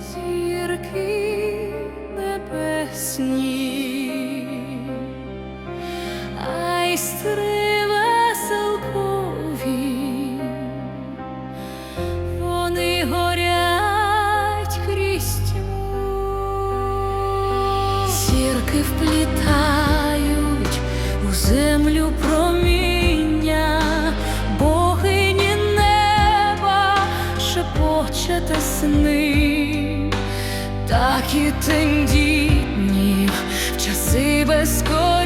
зірки небесні, а й стри веселкові, вони горять крізь тьму. зірки вплітають у землю. Захід тендітні в часи безкоштовні.